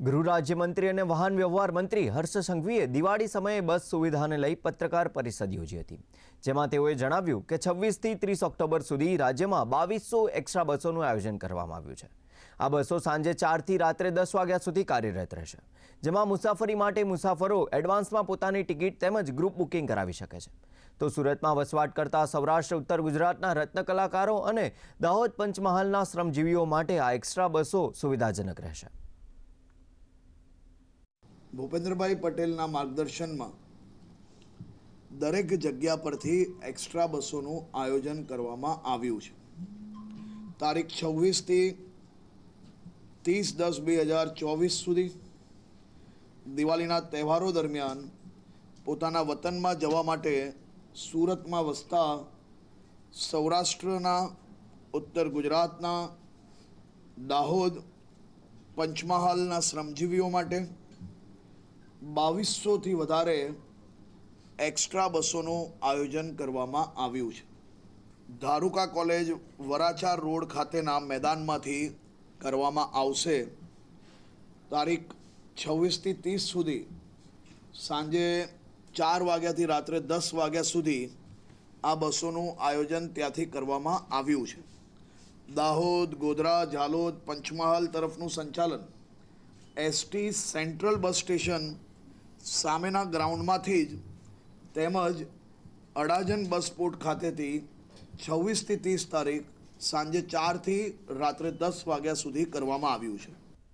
ગૃહ રાજ્યમંત્રી અને વાહન વ્યવહાર મંત્રી હર્ષ સંઘવીએ દિવાળી સમયે બસ સુવિધાને લઈ પત્રકાર પરિષદ યોજી હતી. જેમાં તેઓએ જણાવ્યું કે છવ્વીસથી ત્રીસ ઓક્ટોબર સુધી રાજ્યમાં બાવીસો એક્સ્ટ્રા બસોનું આયોજન કરવામાં આવ્યું છે. આ બસો સાંજે ચારથી રાત્રે દસ વાગ્યા સુધી કાર્યરત રહેશે. જેમાં મુસાફરી માટે મુસાફરો એડવાન્સમાં પોતાની ટિકિટ તેમજ ગ્રુપ બુકિંગ કરાવી શકે છે. તો સુરતમાં વસવાટ કરતા સૌરાષ્ટ્ર, ઉત્તર ગુજરાતના રત્ન કલાકારો અને દાહોદ પંચમહાલના શ્રમજીવીઓ માટે આ એક્સ્ટ્રા બસો સુવિધાજનક રહેશે. ભૂપેન્દ્રભાઈ પટેલના માર્ગદર્શનમાં દરેક જગ્યા પરથી એક્સ્ટ્રા બસોનું આયોજન કરવામાં આવ્યું છે. તારીખ છવ્વીસથી ત્રીસ દસ બે હજાર ચોવીસ સુધી દિવાળીના તહેવારો દરમિયાન પોતાના વતનમાં જવા માટે સુરતમાં વસતા સૌરાષ્ટ્રના, ઉત્તર ગુજરાતના, દાહોદ, પંચમહાલના શ્રમજીવીઓ માટે બાવીસોથી વધારે એક્સ્ટ્રા બસોનું આયોજન કરવામાં આવ્યું છે. ધારુકા કોલેજ વરાછા રોડ ખાતેના મેદાનમાંથી કરવામાં આવશે. તારીખ છવ્વીસથી ત્રીસ સુધી સાંજે ચાર વાગ્યાથી રાત્રે દસ વાગ્યા સુધી આ બસોનું આયોજન ત્યાંથી કરવામાં આવ્યું છે. દાહોદ, ગોધરા, ઝાલોદ, પંચમહાલ તરફનું સંચાલન એસટી સેન્ટ્રલ બસ સ્ટેશન સામેના ગ્રાઉન્ડમાંથી જ તેમજ અડાજન બસ પોર્ટ ખાતેથી છવ્વીસથી ત્રીસ તારીખ સાંજે ચારથી રાત્રે દસ વાગ્યા સુધી કરવામાં આવ્યું છે.